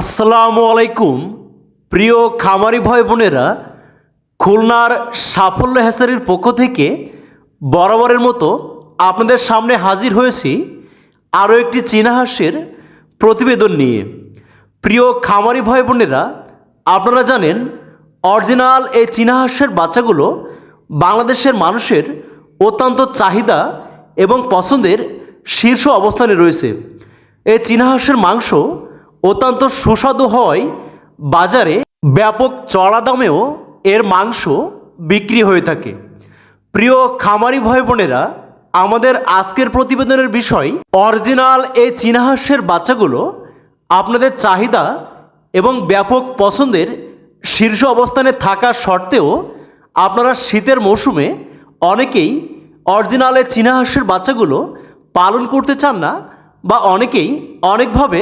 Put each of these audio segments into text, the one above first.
আসসালামু আলাইকুম, প্রিয় খামারি ভাই বোনেরা, খুলনার সাফল্য হেসারির পক্ষ থেকে বরাবরের মতো আপনাদের সামনে হাজির হয়েছি আরও একটি চীনা হাঁসের প্রতিবেদন নিয়ে। প্রিয় খামারি ভাই বোনেরা, আপনারা জানেন, অরিজিনাল এই চীনা হাঁসের বাচ্চাগুলো বাংলাদেশের মানুষের অত্যন্ত চাহিদা এবং পছন্দের শীর্ষ অবস্থানে রয়েছে। এই চীনা হাঁসের মাংস অত্যন্ত সুস্বাদু হওয়ায় বাজারে ব্যাপক চড়া দামেও এর মাংস বিক্রি হয়ে থাকে। প্রিয় খামারি ভাই বোনেরা আমাদের আজকের প্রতিবেদনের বিষয় অরিজিনাল এই চীনা হাঁসের বাচ্চাগুলো আপনাদের চাহিদা এবং ব্যাপক পছন্দের শীর্ষ অবস্থানে থাকা সত্ত্বেও আপনারা শীতের মৌসুমে অনেকেই অরিজিনালের চীনা হাঁসের বাচ্চাগুলো পালন করতে চান না বা অনেকেই অনেকভাবে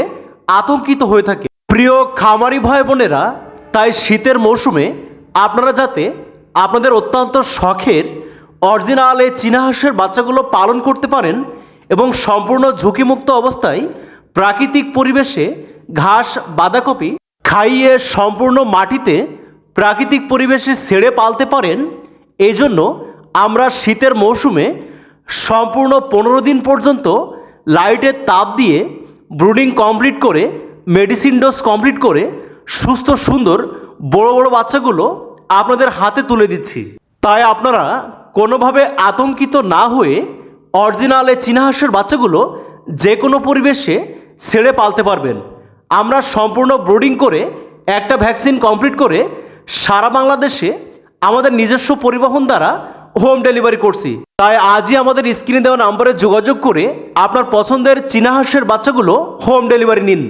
আতঙ্কিত হয়ে থাকে। প্রিয় খামারি ভাই বোনেরা, তাই শীতের মৌসুমে আপনারা যাতে আপনাদের অত্যন্ত শখের অরিজিনাল এই চীনা হাঁসের বাচ্চাগুলো পালন করতে পারেন এবং সম্পূর্ণ ঝুঁকিমুক্ত অবস্থায় প্রাকৃতিক পরিবেশে ঘাস, বাঁধাকপি খাইয়ে সম্পূর্ণ মাটিতে প্রাকৃতিক পরিবেশে ছেড়ে পালতে পারেন এই জন্য আমরা শীতের মৌসুমে সম্পূর্ণ পনেরো দিন পর্যন্ত লাইটের তাপ দিয়ে ব্রুডিং কমপ্লিট করে, মেডিসিন ডোজ কমপ্লিট করে, সুস্থ, সুন্দর, বড় বড় বাচ্চাগুলো আপনাদের হাতে তুলে দিচ্ছি। তাই আপনারা কোনোভাবে আতঙ্কিত না হয়ে অরিজিনালে চীনা হাঁসের বাচ্চাগুলো যে কোনো পরিবেশে ছেড়ে পালতে পারবেন। আমরা সম্পূর্ণ ব্রুডিং করে একটা ভ্যাকসিন কমপ্লিট করে সারা বাংলাদেশে আমাদের নিজস্ব পরিবহন দ্বারা হোম ডেলিভারি করছি। তাই আজই আমাদের স্ক্রিনে দেওয়া নম্বরে যোগাযোগ করে আপনার পছন্দের চীনা হাঁসের বাচ্চাগুলো হোম ডেলিভারি নিন।